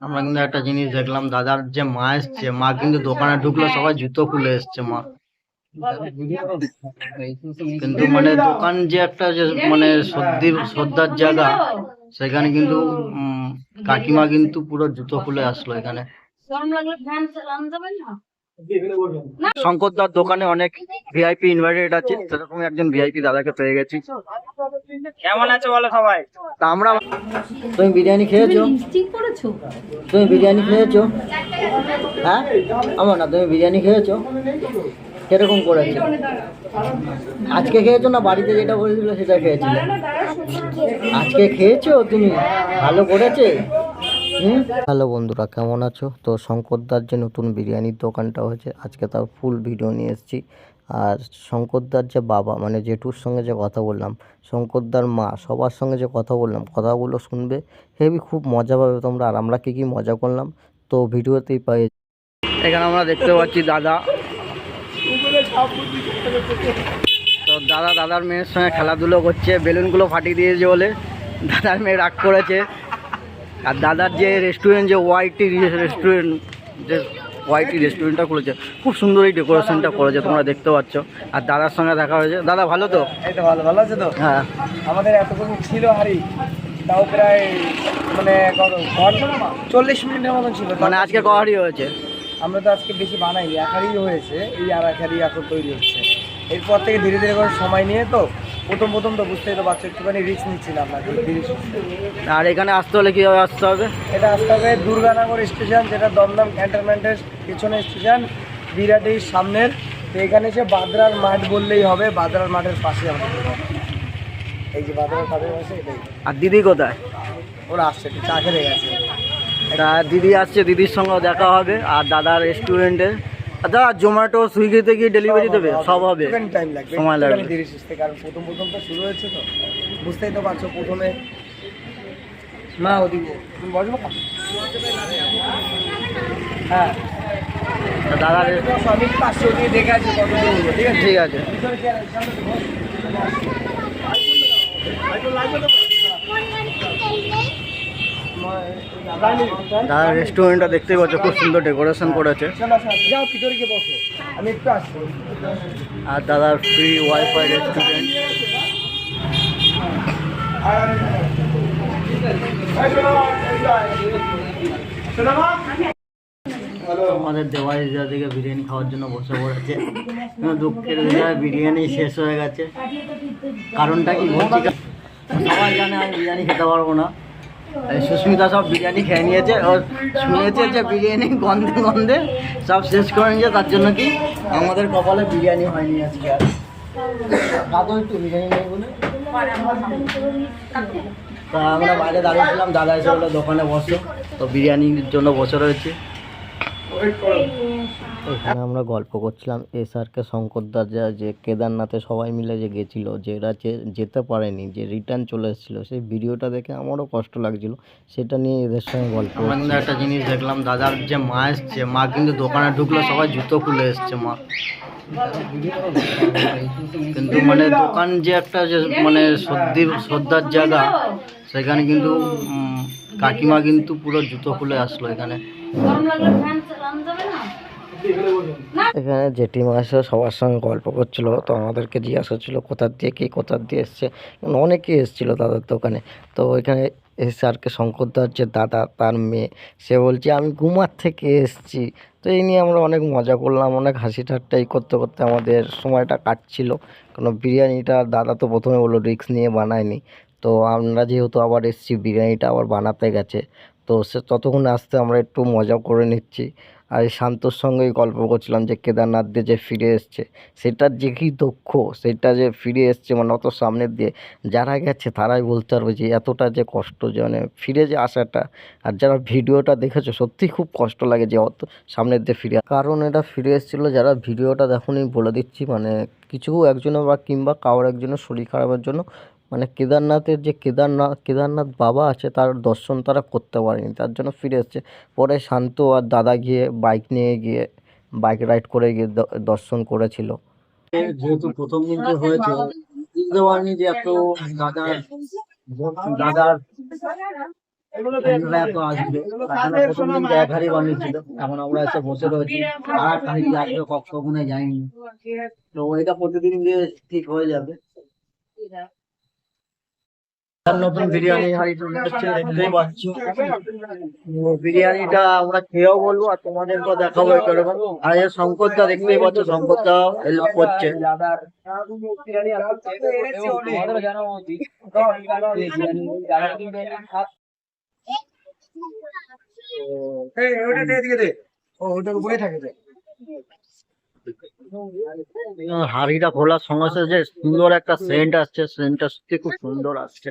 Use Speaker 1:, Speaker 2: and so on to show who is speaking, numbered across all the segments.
Speaker 1: আমরা কিন্তু একটা জিনিস দেখলাম, দাদার যে মা এসছে, মা কিন্তু দোকানে ঢুকলো, সবাই জুতো খুলে এসছে, মা। কিন্তু মানে দোকান যে একটা যে মানে সর্দি শ্রদ্ধার জায়গা, সেখানে কিন্তু কাকিমা কিন্তু পুরো জুতো খুলে আসলো এখানে।
Speaker 2: গরম লাগলে ফ্যান চালান না?
Speaker 1: শঙ্করদার দোকানে অনেক ভিআইপি ইনভাইটেড আছে সেরকম একজন ভিআইপি দাদাকে পেয়ে গেছি।
Speaker 3: কেমন আছে বলো সবাই?
Speaker 1: তা আমরা তুমি বিরিয়ানি খেয়েছো? তুমি বিরিয়ানি খেয়েছো? হ্যাঁ? আমার না তুমি বিরিয়ানি খেয়েছো? কীরকম করেছ? আজকে খেয়েছো না বাড়িতে যেটা বলেছিল সেটা খেয়েছিলে? আজকে খেয়েছো তুমি? ভালো করেছে? হ্যালো বন্ধুরা কেমন আছো? তো শঙ্করদার যে নতুন বিরিয়ানির দোকানটা হয়েছে আজকে তার ফুল ভিডিও নিয়ে এসেছি। আর শঙ্করদার যে বাবা মানে জেঠুর সঙ্গে যে কথা বললাম শঙ্করদার মা সবার সঙ্গে যে কথা বললাম কথাগুলো শুনবে হেবি খুব মজা পাবে তোমরা। আর আমরা কী কী মজা করলাম তো ভিডিওতেই পাই। এখানে আমরা দেখতে পাচ্ছি দাদা। তো দাদা দাদার মেয়ের সঙ্গে খেলাধুলো করছে বেলুনগুলো ফাটিয়ে দিয়েছে বলে দাদার মেয়ে রাগ করেছে। আর দাদার যে রেস্টুরেন্ট যে ওয়াইটি রেস্টুরেন্ট যে ওয়াইটি রেস্টুরেন্টটা খুলেছে খুব সুন্দর এই ডেকোরেশনটা করেছে তোমরা দেখতে পাচ্ছ। আর দাদার সঙ্গে দেখা হয়েছে। দাদা ভালো তো?
Speaker 3: ভালো ভালো আছে তো?
Speaker 1: হ্যাঁ।
Speaker 3: আমাদের এতটুকু ছিল হাড়ি তাও প্রায় মানে চল্লিশ মিনিটের মতন ছিল।
Speaker 1: মানে আজকে কহারি হয়েছে?
Speaker 3: আমরা তো আজকে বেশি বানাইনি। এক হাড়ি হয়েছে। এই আর এক হাড়ি এখন তৈরি হচ্ছে। এরপর থেকে ধীরে ধীরে করে সময় নিয়ে তো প্রথম প্রথম তো বুঝতেই তো পারছ একটুখানি রিস্ক নিচ্ছিলাম না
Speaker 1: আর এখানে আসতে হলে কীভাবে আসতে হবে?
Speaker 3: এটা আসতে হবে দুর্গানগর স্টেশন যেটা দমদম ক্যান্টনমেন্টের পিছনে স্টেশন বিরাটির সামনের। তো এখানে এসে বাদরার মাঠ বললেই হবে বাদরার মাঠের পাশে আমাদের। এই যে বাদরার মাঠের পাশে এটাই।
Speaker 1: আর দিদি কোথায়?
Speaker 3: ওরা আসছে চা খেতে গেছে।
Speaker 1: তা দিদি আসছে দিদির সঙ্গে দেখা হবে। আর দাদার রেস্টুরেন্টে দাদা জোম্যাটো সুইগিতে কি ডেলিভারি দেবে সব হবে
Speaker 3: টাইম লাগবে
Speaker 1: সময় লাগবে
Speaker 3: ধীরে সুস্থে কারণ প্রথম প্রথম তো শুরু হয়েছে তো বুঝতেই তো পারছ প্রথমে মা ওদিকে তুমি বসবো না? হ্যাঁ
Speaker 1: তা দাদার
Speaker 3: আমি পাঁচশো দিয়ে দেখে আছি কত ঠিক আছে
Speaker 1: ঠিক আছে দাদার রেস্টুরেন্টটা দেখতেই পাচ্ছ, খুব সুন্দর ডেকোরেশন করেছে। আর দাদার ফ্রি ওয়াইফাই রেস্টুরেন্ট আমাদের দেওয়ালি দিকে বিরিয়ানি খাওয়ার জন্য বসে পড়েছে। দুঃখের বিষয় বিরিয়ানি শেষ হয়ে গেছে। কারণটা কি বলছি? সবাই জানে আমি বিরিয়ানি খেতে পারব না। সুস্মিতা সব বিরিয়ানি খেয়ে নিয়েছে ও শুনেছে যে বিরিয়ানি গন্ধে গন্ধে সব শেষ করে নিয়েছে, তার জন্য কি আমাদের কপালে বিরিয়ানি হয়নি আজকে আর। দাদা একটু বিরিয়ানি নেই বলে। তা আমরা বাইরে দাঁড়িয়েছিলাম দাদা এসে বলে দোকানে বসো। তো বিরিয়ানির জন্য বসে রয়েছে। এখানে আমরা গল্প করছিলাম এস আর কে শঙ্করদা যা যে কেদারনাথে সবাই মিলে যে গেছিল যে এরা যে যেতে পারেনি যে রিটার্ন চলে এসেছিল সেই ভিডিওটা দেখে আমারও কষ্ট লাগছিল। সেটা নিয়ে এদের সঙ্গে গল্প আমরা কিন্তু একটা জিনিস দেখলাম দাদার যে মা এসছে মা কিন্তু দোকানে ঢুকলো সবাই জুতো খুলে এসছে মা। কিন্তু মানে দোকান যে একটা যে মানে সর্দি শ্রদ্ধার জায়গা সেখানে কিন্তু কাকিমা কিন্তু পুরো জুতো খুলে আসলো এখানে। এখানে জেঠিমা এসে সবার সঙ্গে গল্প করছিল, তো আমাদেরকে জিজ্ঞাসা হচ্ছিল কোথার দিয়ে কে, কোথার দিয়ে এসছে? মানে অনেকে এসেছিল দাদার দোকানে। তো এখানে এসে আর কে শঙ্করদার যে দাদা, তার মেয়ে, সে বলছে, আমি গুমার থেকে এসেছি। তো এই নিয়ে আমরা অনেক মজা করলাম, অনেক হাসি ঠাট্টা এই করতে করতে আমাদের সময়টা কাটছিল। কারণ বিরিয়ানিটা দাদা তো প্রথমে বলল রিস্ক নিয়ে বানায়নি। তো আমরা যেহেতু আবার এসেছি, বিরিয়ানিটা আবার বানাতে গেছে, তো সে ততক্ষণ আসতে আমরা একটু মজা করে নিচ্ছি। আর শান্তর সঙ্গেই গল্প করছিলাম যে কেদারনাথ দিয়ে যে ফিরে এসছে সেটার যে কি দক্ষ সেটা যে ফিরে এসছে মানে অত সামনের দিয়ে, যারা গেছে তারাই বলতে পারবে যে এতটা যে কষ্ট যে মানে ফিরে যে আসাটা, আর যারা ভিডিওটা দেখেছ সত্যি খুব কষ্ট লাগে যে অত সামনের দিয়ে ফিরে কারণ এটা ফিরে এসেছিল যারা ভিডিওটা দেখুন বলে দিচ্ছি মানে কিছু একজনের বা কিংবা কারোর একজনের শরীর খারাপের জন্য মানে কেদারনাথের যে কেদারনাথ কেদারনাথ বাবা আছে, তার দর্শন তারা করতে পারেনি। তার জন্য ফিরে এসছে। পরে শান্ত আর দাদা গিয়ে বাইক নিয়ে গিয়ে বাইক রাইড করে গিয়ে দর্শন করেছিল। যেহেতু প্রথম দিন যে হয়েছে, বুঝতে পারিনি যে এত দাদার দাদার দিন এক বানিয়েছিল। এখন আমরা এসে বসে রয়েছি। প্রতিদিন ঠিক হয়ে যাবে। নতুন বিরিয়ানি বিরিয়ানিটা আমরা খেয়েও বলব আর দেখতেই। হাড়িটা খোলার সঙ্গে সঙ্গে সুন্দর একটা সেন্ট আসছে সেন্টটা সত্যি খুব সুন্দর আসছে।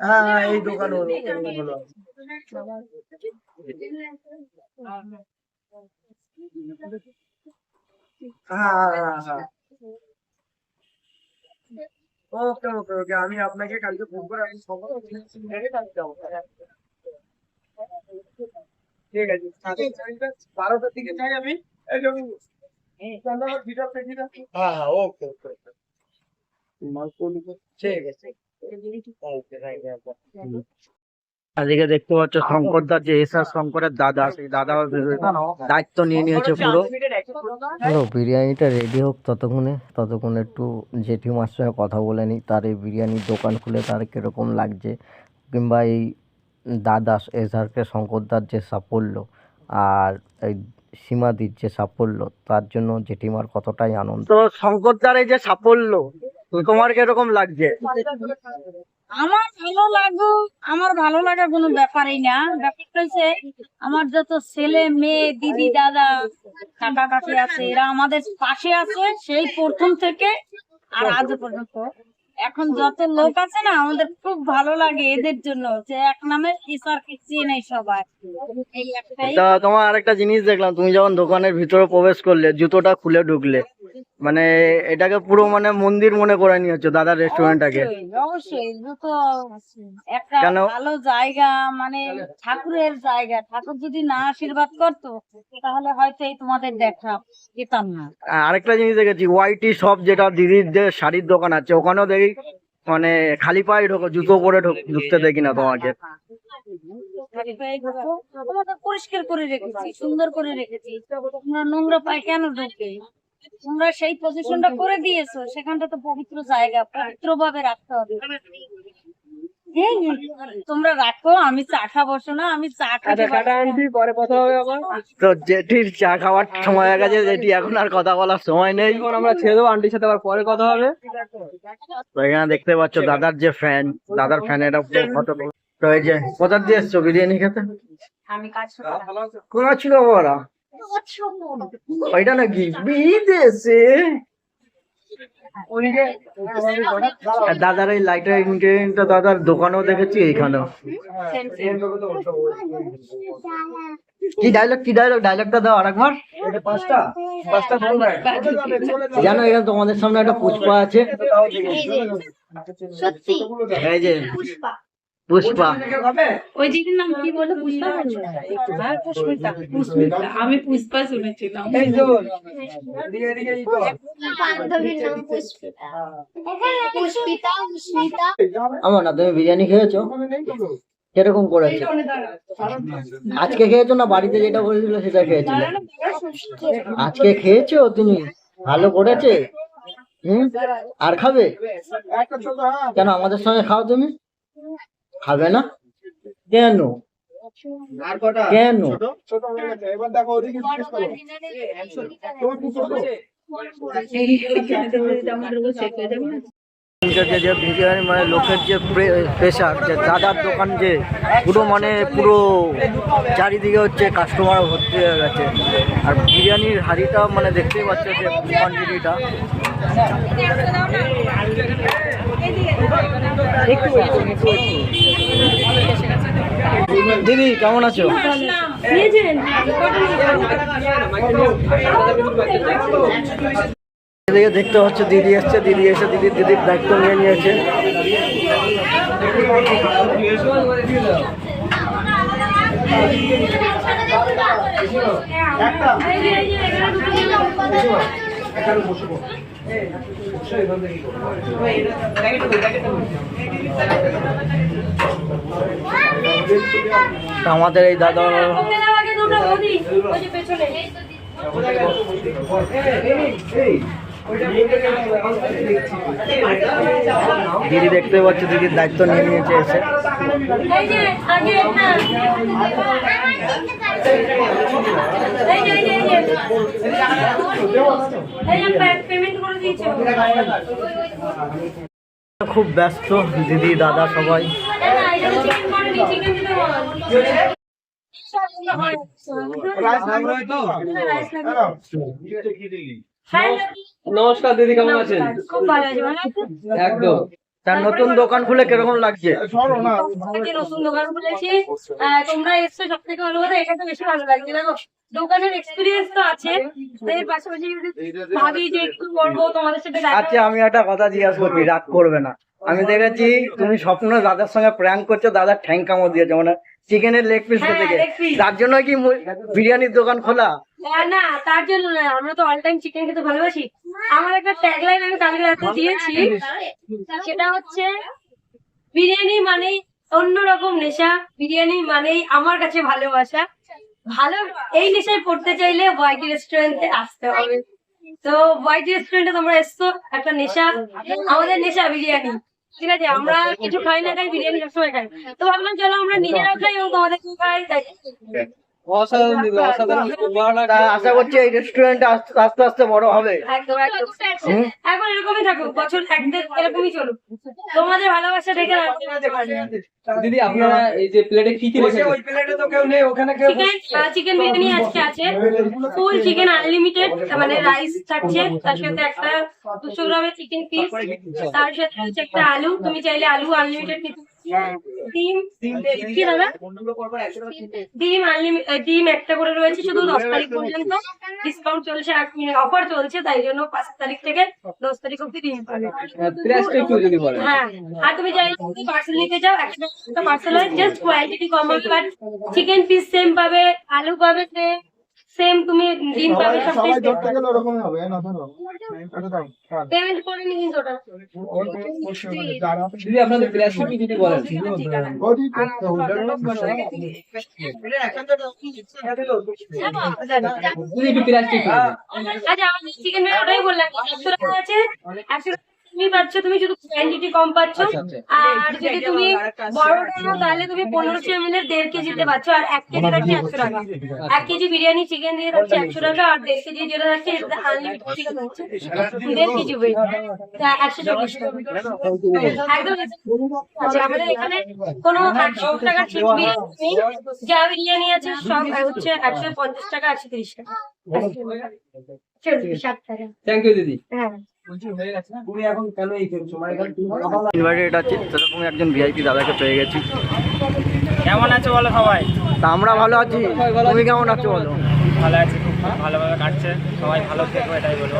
Speaker 3: হ্যাঁ এই দোকান হলো। হ্যাঁ হ্যাঁ হ্যাঁ ওকে ওকে ওকে আমি আপনাকে কালকে ফোন করে আমি সকাল কালকে যাব। ঠিক আছে বারোটার দিকে চাই আমি হ্যাঁ। ওকে ওকে ওকে ঠিক আছে। ওকে
Speaker 1: দেখতে পাচ্ছ শঙ্করদার যে এস আর শঙ্করের দাদা সেই দাদা দায়িত্ব নিয়ে নিয়েছে পুরো। হ্যালো বিরিয়ানিটা রেডি হোক ততক্ষণে। ততক্ষণ একটু জেঠিমার সঙ্গে কথা বলে নিই তার এই বিরিয়ানির দোকান খুলে তার কীরকম লাগছে। কিংবা এই দাদা এজারকে শঙ্করদার যে সাফল্য। আর এই সীমাদির যে সাফল্য তার জন্য জেঠিমার কতটাই আনন্দ? তো শঙ্করদার এই যে সাফল্য তোমার কীরকম লাগছে?
Speaker 4: আমার ভালো লাগো আমার ভালো লাগা কোনো ব্যাপারই না। ব্যাপারটা হচ্ছে আমার যত ছেলে মেয়ে দিদি দাদা কাকা কাকি আছে এরা আমাদের পাশে আছে সেই প্রথম থেকে আর আজ পর্যন্ত। এখন যত লোক আছে না আমাদের খুব ভালো লাগে এদের জন্য। যে এক নামে ঈশ্বরকে চেনে সবাই।
Speaker 1: তা তোমার আরেকটা জিনিস দেখলাম তুমি যখন দোকানের ভিতরে প্রবেশ করলে জুতোটা খুলে ঢুকলে। মানে এটাকে পুরো মানে মন্দির মনে করে নিয়েছো দাদার রেস্টুরেন্টটাকে
Speaker 4: অবশ্যই, তো একটা? ভালো জায়গা মানে ঠাকুরের জায়গা। ঠাকুর যদি না আশীর্বাদ করতো তাহলে হয়তো এই তোমাদের দেখা পেতাম না।
Speaker 1: আরেকটা জিনিস দেখেছি ওয়াইটি শপ যেটা দিদির যে শাড়ির দোকান আছে ওখানেও দেখি মানে খালি পায়ে ঢোকো জুতো পরে ঢোক- ঢুকতে দেখি না তোমাকে।
Speaker 4: পরিষ্কার করে রেখেছি সুন্দর করে রেখেছি। নোংরা পায়ে কেন ঢোকে তোমরা সেই পজিশনটা করে দিয়েছ সেখানটা তো পবিত্র জায়গা পবিত্র ভাবে রাখতে হবে। তোমরা রাখো আমি চা খাব না আমি চা।
Speaker 3: পরে কথা হবে আবার।
Speaker 1: তো জেঠির চা খাওয়ার সময় হয়ে গেছে জেঠি এখন আর কথা বলার সময় নেই।
Speaker 3: এখন আমরা ছেড়ে দেবো আন্টির সাথে আবার পরে কথা হবে।
Speaker 1: তো এখানে দেখতে পাচ্ছ দাদার যে ফ্যান দাদার ফ্যান এটা ফটো তো এই যে কোথা দিয়ে এসছো বিরিয়ানি খেতে?
Speaker 4: আমি কাজ করতে
Speaker 1: কোথা ছিল ওরা ওইটা নাকি? বিদেশে? আর দাদার এই লাইটার ইনগ্রেডিয়েন্টটা দাদার দোকানেও দেখেছি এইখানেও। কি ডায়লগ কি ডায়লগ ডায়লগটা দাও আরেকবার।
Speaker 3: এটা পাঁচটা? পাঁচটা
Speaker 1: জানো এখানে তোমাদের সামনে একটা পুষ্পা আছে।
Speaker 4: সত্যি।
Speaker 1: এই যে। পুষ্পা।
Speaker 4: ওই দিদির নাম কি বলে? পুষ্পা পুষ্পিতা। পুষ্পিতা। আমি পুষ্পা শুনেছিলাম।
Speaker 3: এই তো এদিকে এদিকে এই তো
Speaker 5: বান্ধবীর নাম পুষ্পিতা। পুষ্পিতা পুষ্পিতা
Speaker 1: আমার না তুমি বিরিয়ানি খেয়েছো? কীরকম করেছে? আজকে খেয়েছো না বাড়িতে যেটা বলেছিল সেটা খেয়েছিলে? আজকে খেয়েছো তুমি? ভালো করেছে? হুম? আর খাবে?
Speaker 3: হ্যাঁ
Speaker 1: কেন আমাদের সঙ্গে খাও তুমি? খাবে না? কেন? কেন? যে বিরিয়ানি মানে লোকের যে প্রেশার যে দাদার দোকান যে পুরো মানে পুরো চারিদিকে হচ্ছে কাস্টমার ভর্তি হয়ে গেছে। আর বিরিয়ানির হাঁড়িটা মানে দেখতেই পাচ্ছ যে কোয়ান্টিটিটা একটু একটু একটু একটু। দিদি কেমন আছো? দিদিকে দেখতে হচ্ছে দিদি এসছে দিদি এসে দিদি দিদির দায়িত্ব নিয়ে নিয়েছে। তা আমাদের এই দাদা দিদি দেখতে পাচ্ছি দিদির দায়িত্ব নিয়ে নিয়েছে এসে।
Speaker 2: করে দিয়েছে
Speaker 1: খুব ব্যস্ত দিদি দাদা সবাই।
Speaker 6: নমস্কার দিদি কেমন আছেন?
Speaker 2: খুব ভালো আছে ভালো আছো?
Speaker 6: একদম।
Speaker 1: তার নতুন দোকান খুলে কীরকম লাগছে?
Speaker 2: নতুন দোকান খুলেছি। তোমরা এসছো সব থেকে ভালো কথা এটা তো বেশি ভালো লাগছে দেখো দোকানের এক্সপিরিয়েন্স তো আছে। এর পাশাপাশি ভাবি যে একটু করব তোমাদের সাথে
Speaker 1: আচ্ছা আমি একটা কথা জিজ্ঞাসা করছি রাগ করবে না। আমি দেখেছি তুমি স্বপ্ন দাদার সঙ্গে প্র্যাঙ্ক করছ দাদার ঠ্যাং কামড় দিয়েছে মানে চিকেনের লেগ পিস
Speaker 2: হ্যাঁ, piece।
Speaker 1: তার জন্য কি বিরিয়ানির দোকান খোলা?
Speaker 2: না, তার জন্য না আমরা তো অল টাইম চিকেন খেতে ভালোবাসি। আমার একটা ট্যাগলাইন আমি কালকে রাতে দিয়েছি। সেটা হচ্ছে বিরিয়ানি মানেই অন্যরকম নেশা বিরিয়ানি মানেই আমার কাছে ভালোবাসা। ভালো এই নেশায় পড়তে চাইলে ওয়াইটি রেস্টুরেন্টে আসতে হবে। তো ওয়াইটি রেস্টুরেন্টে তোমরা এসছো একটা নেশা আমাদের নেশা বিরিয়ানি। ঠিক আছে আমরা কিছু খাই না খাই বিরিয়ানি সবসময় খাই। তো ভাবলাম চলো আমরা নিজেরা খাই এবং তোমাদেরকে খাই তাই
Speaker 6: অসাধারণ দিদি অসাধারণ খুব ভালো
Speaker 1: তা
Speaker 6: লাগছে
Speaker 1: আশা করছি এই রেস্টুরেন্ট আস্তে আস্তে আস্তে বড় হবে।
Speaker 2: একদম একদম। এখন এরকমই থাকুক বছর এক এরকমই চলুক। তোমাদের ভালোবাসা দেখে
Speaker 6: দিদি আপনারা এই যে প্লেটে কি কি রেখেছেন?
Speaker 3: ওই প্লেটে তো কেউ নেই ওখানে কেউ
Speaker 2: চিকেন বিরিয়ানি আজকে আছে। ফুল চিকেন আনলিমিটেড মানে রাইস থাকছে তার সাথে একটা দুশো গ্রামের চিকেন পিস তার সাথে একটা আলু তুমি চাইলে আলু আনলিমিটেড নিতে ডিম কি দাদা ডিম আনলিমিটেড ডিম একটা করে রয়েছে শুধু দশ তারিখ পর্যন্ত। ডিসকাউন্ট চলছে অফার চলছে তাই জন্য পাঁচ তারিখ থেকে দশ তারিখ অব্দি ডিম পাবে।
Speaker 6: বলেন।
Speaker 2: হ্যাঁ আর তুমি পার্সেল নিতে চাও একটা পার্সেল হয় জাস্ট কোয়ান্টিটি কম হবে বাট চিকেন পিস সেম পাবে আলু পাবে সেম সেম তুমি ডিম পাবে সব পেমেন্ট করে নিয়ে কিন্তু ওটা।
Speaker 6: দিদি আপনাদের প্রাইসটা কি যদি বলেন দিদি একটু প্রাইসটা একটু বলুন।
Speaker 2: আচ্ছা আমাদের চিকেন ওটাই বললাম। একশো টাকা আছে একশো টাকা তুমি পাচ্ছ তুমি শুধু কোয়ান্টিটি কম পাচ্ছ।
Speaker 6: আচ্ছা, আচ্ছা।
Speaker 2: আর যদি তুমি বড়টা নাও তাহলে তুমি পনেরোশো এম এর দেড় কেজিতে পাচ্ছ আর এক কেজি থাকছে একশো টাকা। এক কেজি বিরিয়ানি চিকেন দিয়ে থাকছে একশো টাকা আর দেড় কেজি যেটা থাকছে আনলিমিটেড চিকেন দেড় কেজি ওয়েট একশো চল্লিশ টাকা। একদম আচ্ছা আমাদের এখানে কোনো একশো টাকার ঠিক বিরিয়ানি নেই। যা বিরিয়ানি আছে সব হচ্ছে একশো পঞ্চাশ টাকা একশো তিরিশ টাকা। টাকা।
Speaker 6: থ্যাংক ইউ দিদি।
Speaker 2: হ্যাঁ।
Speaker 3: মানে এখানে তুমি
Speaker 1: ইনভাইটেড আছে সেরকম একজন ভিআইপি দাদাকে পেয়ে গেছি।
Speaker 7: কেমন আছো বলো সবাই?
Speaker 1: তা আমরা ভালো আছি। তুমি কেমন আছো বলো?
Speaker 7: ভালো আছি খুব ভালোভাবে কাটছে। সবাই ভালো থেকো এটাই বলব।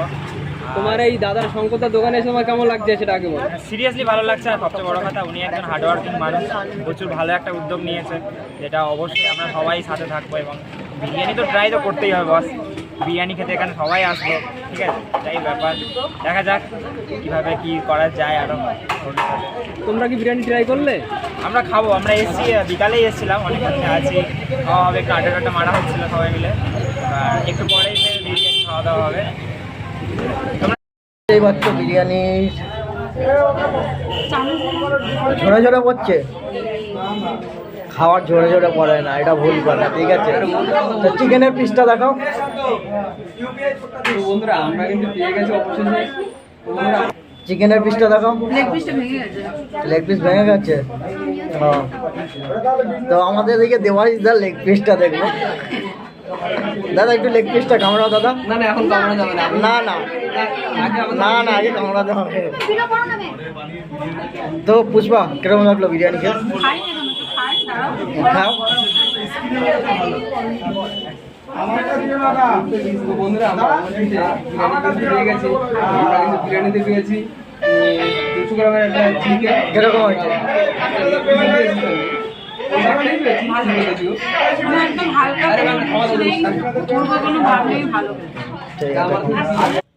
Speaker 6: তোমার এই দাদার শঙ্করদার দোকানে এসে আমার কেমন লাগছে সেটা আগে বল।
Speaker 7: সিরিয়াসলি ভালো লাগছে আর সবচেয়ে বড় কথা উনি একজন হার্ডওয়ার্কিং মানুষ প্রচুর ভালো একটা উদ্যোগ নিয়েছে। যেটা অবশ্যই আমরা সবাই সাথে থাকব এবং বিরিয়ানি তো ট্রাই তো করতেই হবে বস বিরিয়ানি খেতে এখানে সবাই আসব ঠিক আছে? এটাই ব্যাপার। দেখা যাক কীভাবে কি করা যায় আরও
Speaker 6: তোমরা কি বিরিয়ানি ট্রাই করলে?
Speaker 7: আমরা খাব আমরা এসেছি বিকালেই এসেছিলাম অনেকক্ষণ আছি। খাওয়া হবে একটু আড্ডা টাড্ডা মারা হচ্ছিল সবাই মিলে। আর একটু পরেই বিরিয়ানি খাওয়া দাওয়া হবে।
Speaker 1: বিরিয়ানি। ঝরে ঝরে পড়ছে খাওয়ার ঝরে ঝরে পড়ে না এটা ভুল কথা ঠিক আছে? তো চিকেনের পিসটা দেখাও।
Speaker 6: বন্ধুরা আমরা কিন্তু পেয়ে গেছি অবশেষে
Speaker 1: চিকেনের পিসটা দেখাও। লেগ পিস ভেঙে গেছে। ও। তো আমাদের এদিকে দেওয়ালিস দা লেগ পিসটা দেখব। দাদা একটু লেগ পিসটা কামড়াও দাদা।
Speaker 6: না না এখন কামড়া যাবে না।
Speaker 1: না না। না না আগে কামড়াতে হবে। তো পুষ্পা কীরকম লাগল বিরিয়ানি খেয়ে? খাও।
Speaker 6: বন্ধুরা আমরা গেছি। আমরা কিন্তু বিরিয়ানিতে পেয়েছি। দুশো গ্রামের একটা চিকেন।
Speaker 1: কীরকম হয়েছে।
Speaker 2: একদম হালকা কোনো ভাবলেই ভালো
Speaker 1: আছে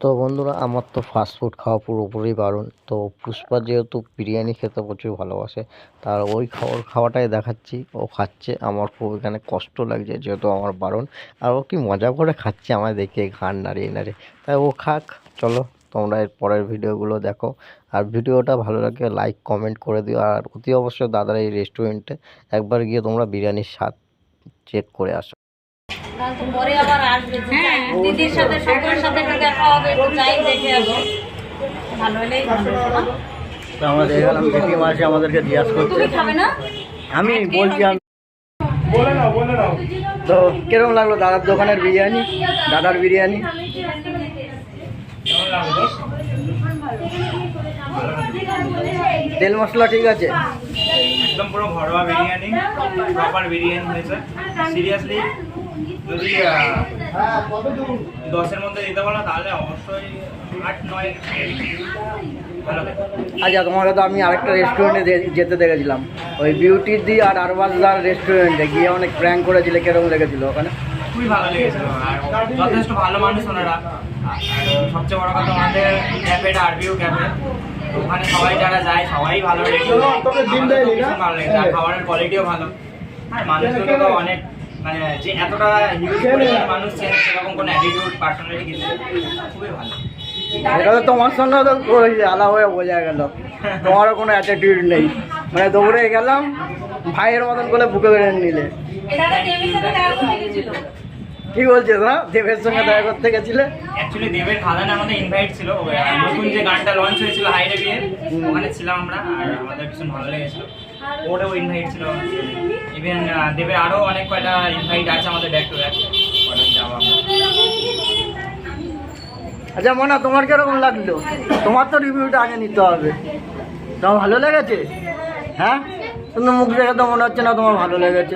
Speaker 1: তো বন্ধুরা, আমার তো ফাস্ট ফুড খাওয়া পুরোপুরি বারণ তো পুষ্পা যেহেতু বিরিয়ানি খেতে প্রচুর ভালোবাসে, তার ওই খাওয়ার, খাওয়াটাই দেখাচ্ছি। ও খাচ্ছে, আমার খুব এখানে কষ্ট লাগছে যেহেতু আমার বারণ। আর ও কি মজা করে খাচ্ছে আমায় দেখে, ঘাড় নাড়িয়ে নাড়িয়ে। তাই ও খাক, চলো, তোমরা এর পরের ভিডিওগুলো দেখো। আর ভিডিওটা ভালো লাগে লাইক কমেন্ট করে দিও। আর অতি অবশ্যই দাদার এই রেস্টুরেন্টে একবার গিয়ে তোমরা বিরিয়ানির স্বাদ চেক করে আসো।
Speaker 2: পরে আবার আসবে। হ্যাঁ। দিদির সাথে সকলের সাথে দেখা হবে একটু যাই দেখে আসব। ভালো হলেই ভালো না?
Speaker 1: তো আমরা দেখে গেলাম এসে আমাদেরকে জিজ্ঞাসা করছে
Speaker 2: তুমি খাবে না?
Speaker 1: আমি বলছি আমি তো কীরকম লাগল দাদার দোকানের বিরিয়ানি? দাদার বিরিয়ানি? তেল মশলা ঠিক আছে?
Speaker 7: একদম পুরো ঘরোয়া বিরিয়ানি প্রপার বিরিয়ানি হয়েছে। সিরিয়াসলি যদি দশের মধ্যে দিতে পারো তাহলে অবশ্যই আট নয়
Speaker 1: আচ্ছা তোমাকে তো আমি আরেকটা রেস্টুরেন্টে যেতে দেখেছিলাম। ওই বিউটি দি আর আরবাজদার রেস্টুরেন্টে গিয়ে অনেক প্র্যাঙ্ক করেছিলে কীরকম লেগেছিল ওখানে?
Speaker 7: খুবই ভালো লেগেছিল আর যথেষ্ট ভালো মানুষ ওনারা। সবচেয়ে বড় কথা আমাদের ক্যাফেটা আরবিও ক্যাফে ওখানে সবাই যারা যায় সবাই ভালো লেগেছে আমাদের তো ভীষণ ভালো লেগেছে আর খাবারের কোয়ালিটিও ভালো। আর মানুষগুলো তো অনেক মানে যে এতটা হিউজ পরিমাণে মানুষ চেনে সেরকম কোনো অ্যাটিটিউড পার্সোনালিটি কিছু খুবই ভালো।
Speaker 1: এটা তো তোমার সঙ্গে তো আলাদা হয়ে বোঝা গেল। তোমারও কোনো অ্যাটিটিউড নেই। মানে দৌড়ে গেলাম ভাইয়ের মতন করে বুকে বেড়ে নিলে। কি বলছে না দেবের সঙ্গে দেখা করতে গেছিলে?
Speaker 7: অ্যাকচুয়ালি দেবের খাদানে আমাদের ইনভাইট ছিল। ও, নতুন যে গানটা লঞ্চ হয়েছিল হাইরে বিয়ে ওখানে ছিলাম আমরা আর আমাদের ভীষণ ভালো লেগেছিল। ওটাও ইনভাইট ছিল। ইভেন দেবের আরও অনেক কয়টা ইনভাইট আছে আমাদের ব্যাক টু ব্যাক
Speaker 1: আচ্ছা মনা, তোমার কীরকম লাগল? তোমার তো রিভিউটা আগে নিতে হবে। তোমার ভালো লেগেছে? হ্যাঁ? তোমার মুখ দেখে তো মনে হচ্ছে না তোমার ভালো লেগেছে।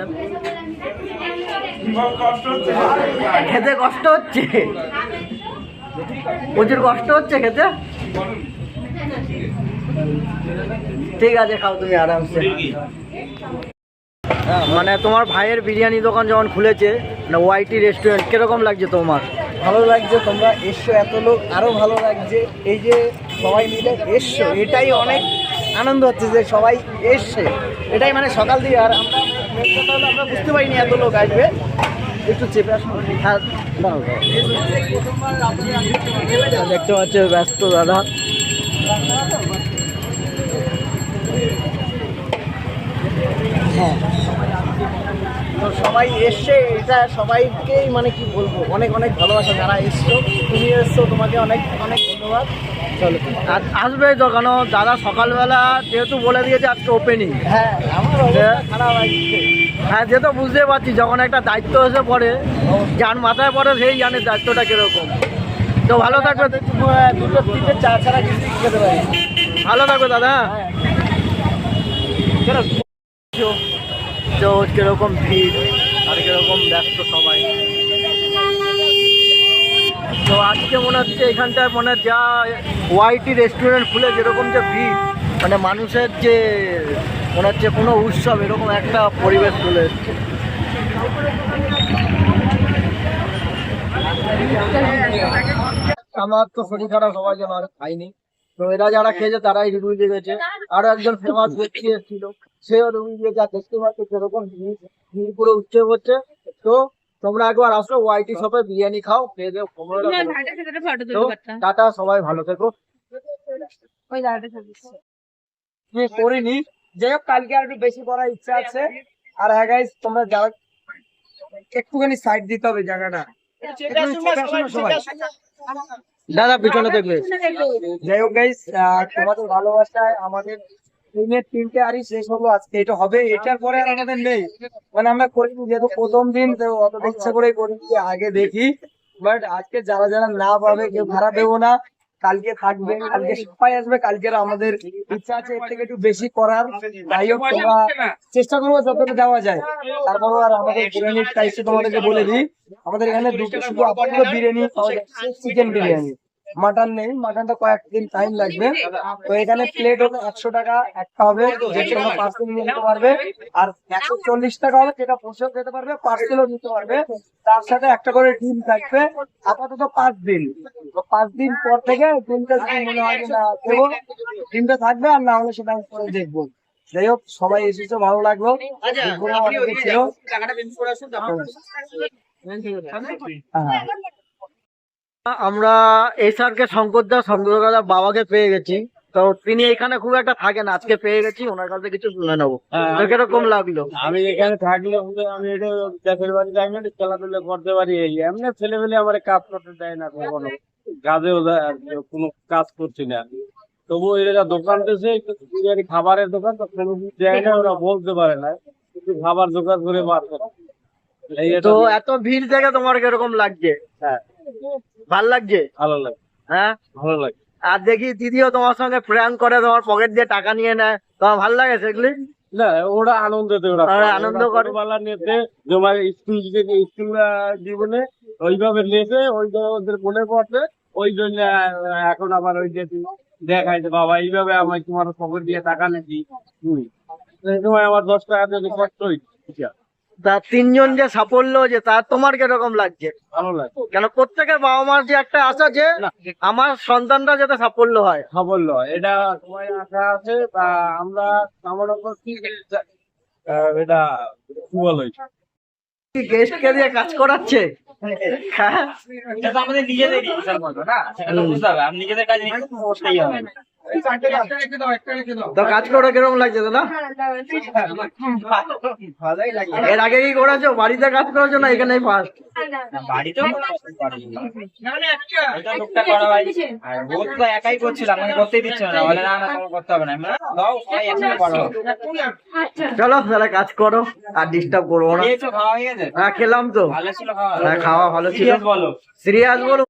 Speaker 1: খেতে কষ্ট হচ্ছে? প্রচুর কষ্ট হচ্ছে খেতে? ঠিক আছে খাও তুমি আরামসে। হ্যাঁ, মানে তোমার ভাইয়ের বিরিয়ানি দোকান যখন খুলেছে মানে ওয়াইটি রেস্টুরেন্ট কীরকম লাগছে তোমার?
Speaker 3: ভালো লাগছে তোমরা এসছো এত লোক আরও ভালো লাগছে। এই যে সবাই মিলে এসছো এটাই অনেক আনন্দ হচ্ছে যে সবাই এসছে। এটাই মানে সকাল দিয়ে আর আমরা আমরা বুঝতে পারিনি এত লোক আসবে। একটু চেপে আসুন
Speaker 1: হ্যাঁ। দেখতে পাচ্ছ ব্যস্ত দাদা।
Speaker 3: হ্যাঁ। তো সবাই এসছে এটা সবাইকেই মানে কি বলব অনেক অনেক ভালোবাসা যারা এসছো তুমি এসছো তোমাকে অনেক অনেক ধন্যবাদ। চলো
Speaker 1: আর আসবেই তো কেন দাদা সকালবেলা যেহেতু বলে দিয়েছে আজকে ওপেনিং
Speaker 3: হ্যাঁ আমার অবস্থা খারাপ
Speaker 1: হ্যাঁ যে তো বুঝতে পারছি যখন একটা দায়িত্ব এসে পড়ে যার মাথায় পড়ে সেই জানে দায়িত্বটা কীরকম। তো ভালো থাকবে।
Speaker 3: দুটো তিনটে চা ছাড়া কিছু খেতে পারি
Speaker 1: ভালো থাকবে দাদা।
Speaker 3: হ্যাঁ
Speaker 1: তো কীরকম ভিড় আর কীরকম ব্যস্ত সবাই। তো আজকে মনে হচ্ছে এখানটায় মনে যা ওয়াইটি রেস্টুরেন্ট খুলে যেরকম যে ভিড় মানে মানুষের যে মনে হচ্ছে কোনো উৎসব, এরকম একটা পরিবেশ চলে এসছে। আমার তো শরীর খারাপ, সবাই যেন আর খাইনি তো এরা যারা খেয়েছে, তারাই রিভিউ দিয়েছে আরও একজন ফেমাস ব্যক্তি এসেছিল। রিভিউ দিয়েছে আর দেখতে পাচ্ছ সেরকম পুরো উঠছে হচ্ছে তো তোমরা একবার আসো ওয়াইটি শপে বিরিয়ানি খাও খেয়ে দেও টাটা সবাই ভালো থেকো
Speaker 3: করিনি যাই হোক কালকে আর একটু বেশি করার ইচ্ছা আছে আর হ্যাঁ গাইস তোমরা যারা একটুখানি সাইড দিতে হবে জায়গাটা।
Speaker 1: দাদা পিছনে দেখবে
Speaker 3: যাই হোক গাইস তোমাদের ভালোবাসায় আমাদের তিনটে আরই শেষ হলো আজকে, এটা হবে, এটার পরে আমাদের নেই। মানে আমরা করিনি, যেহেতু প্রথম দিন ইচ্ছা করে আগে দেখি। বাট আজকে যারা যারা না কেউ দেবো না।
Speaker 8: কালকে থাকবে, কালকে আসবে আমাদের ইচ্ছা আছে, এর থেকে একটু বেশি করার। চেষ্টা করব যতটা দেওয়া যায়। তারপর আর আমাদের বিরিয়ানির তোমাদেরকে বলে দিই। আমাদের এখানে দুটো শুধু আপাতত বিরিয়ানি চিকেন বিরিয়ানি। মাটন নেই মাটনটা কয়েকদিন টাইম লাগবে। তো এখানে প্লেট হলো একশো টাকা একটা হবে যেটা তোমরা পার্সেল নিয়ে নিতে পারবে। আর একশো চল্লিশ টাকা হবে যেটা বসেও খেতে পারবে পার্সেলও নিতে পারবে। তার সাথে একটা করে ডিম থাকবে আপাতত পাঁচ দিন। তো পাঁচ দিন পর থেকে ডিমটা যদি মনে হয় না দেবো ডিমটা থাকবে আর না হলে সেটা আমি পরে দেখব। যাই হোক সবাই এসেছে ভালো লাগল। ছিল। হ্যাঁ।
Speaker 1: আমরা এসআরকে শঙ্করদা শঙ্করদার বাবাকে পেয়ে গেছি। তো তিনি এখানে খুব একটা থাকেন আজকে পেয়ে গেছি ওনার কাছে কিছু শুনে নেব। কীরকম লাগল?
Speaker 9: আমি এখানে থাকলে আমি এটা দেশের বাড়ি যাই না খেলাধুলা করতে পারি এই এমনি ছেলে পেলে আমার কাজ করতে দেয় না কখনো। দেয় কোনো কাজ করছি না। তবু এরা দোকান দিয়েছে খাবারের দোকান তো কোনো দেয় না ওরা বলতে পারে না কিন্তু খাবার দোকান করে বার করে।
Speaker 1: তো এত ভিড় দেখে তোমার কীরকম লাগছে?
Speaker 9: হ্যাঁ।
Speaker 1: ভালো লাগছে?
Speaker 9: ভালো লাগে।
Speaker 1: হ্যাঁ?
Speaker 9: ভালো লাগে।
Speaker 1: আর দেখি দিদিও তোমার সঙ্গে প্র্যাঙ্ক করে তোমার পকেট দিয়ে টাকা নিয়ে নেয়। তোমার ভালো লাগে সেগুলি?
Speaker 9: না ওরা আনন্দতে ওরা
Speaker 1: আনন্দ করে।
Speaker 9: ছোটবেলা নিতে তোমার স্কুল স্কুল জীবনে ওইভাবে নিতে ওইভাবে ওদের মনে পড়ছে। ওই জন্য এখন আবার ওই যে দেখাই যে বাবা এইভাবে আমার তোমার পকেট দিয়ে টাকা নেছি এই সময় আমার দশ টাকা যদি কষ্ট হয়েছে
Speaker 1: তা তিনজন যে সাফল্য যে তার তোমার কীরকম লাগছে?
Speaker 9: ভালো লাগে
Speaker 1: কেন প্রত্যেকের বাবা মার যে একটা আশা যে আমার সন্তানরা যাতে সাফল্য হয়?
Speaker 9: সাফল্য এটা সবাই আশা আছে বা আমরা করছি যে, আহ, এটা কি বলো
Speaker 1: দিয়ে কাজ করাচ্ছে? হ্যাঁ
Speaker 7: এটা তো আমাদের নিজেদেরই না? সেটা তো বুঝতে হবে আমি নিজেদের কাজ নিজে করতেই হবে
Speaker 1: তো কাজ করে কীরকম লাগছে দাদা? এর আগে কি করেছ? বাড়িতে কাজ করেছ না এখানে ফার্স্ট
Speaker 7: হয়। একাই করছিলাম আমাকে করতেই দিচ্ছে না। বলে না না করতে হবে না।
Speaker 1: চলো তাহলে কাজ করো আর ডিস্টার্ব করব না।
Speaker 7: হয়ে গেছে?
Speaker 1: হ্যাঁ খেলাম তো।
Speaker 7: ভালো খাওয়া
Speaker 1: হ্যাঁ ভালো ছিল।
Speaker 7: বলো।
Speaker 1: সিরিয়াস বলো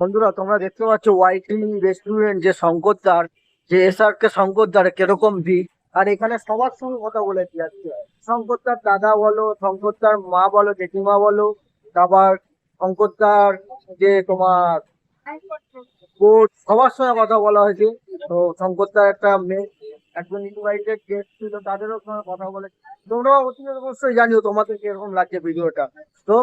Speaker 1: বন্ধুরা, তোমরা দেখতে পাচ্ছ ওয়াইটি রেস্টুরেন্ট যে শঙ্করদার, যে এসআর কে শঙ্করদার কীরকম ভিড়। আর এখানে সবার সঙ্গে কথা বলেছি আজকে শঙ্করদার দাদা বলো, শঙ্করদার মা বলো, জেঠিমা বলো, তারপর শঙ্করদার যে তোমার কোচ, সবার সঙ্গে কথা বলা হয়েছে। তো শঙ্করদার একটা মেয়ে, একজন ইনভাইটেড গেস্ট ছিল, তাদেরও সঙ্গে কথা বলে। তোমরাও অতি অবশ্যই জানিও তোমাদের কীরকম লাগছে ভিডিওটা। তো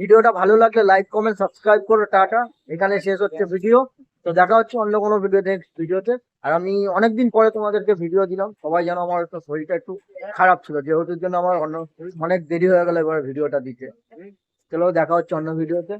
Speaker 1: ভিডিওটা ভালো লাগলে লাইক কমেন্ট সাবস্ক্রাইব করো, টাটা। এখানে শেষ হচ্ছে ভিডিও তো দেখা হচ্ছে অন্য কোনো ভিডিও নেক্সট ভিডিওতে আর আমি অনেকদিন পরে তোমাদেরকে ভিডিও দিলাম। সবাই যেন আমার একটু শরীরটা একটু খারাপ ছিল। যেহেতু জন্য আমার অন্য অনেক দেরি হয়ে গেল এবার ভিডিওটা দিতে। চলো দেখা হচ্ছে অন্য ভিডিওতে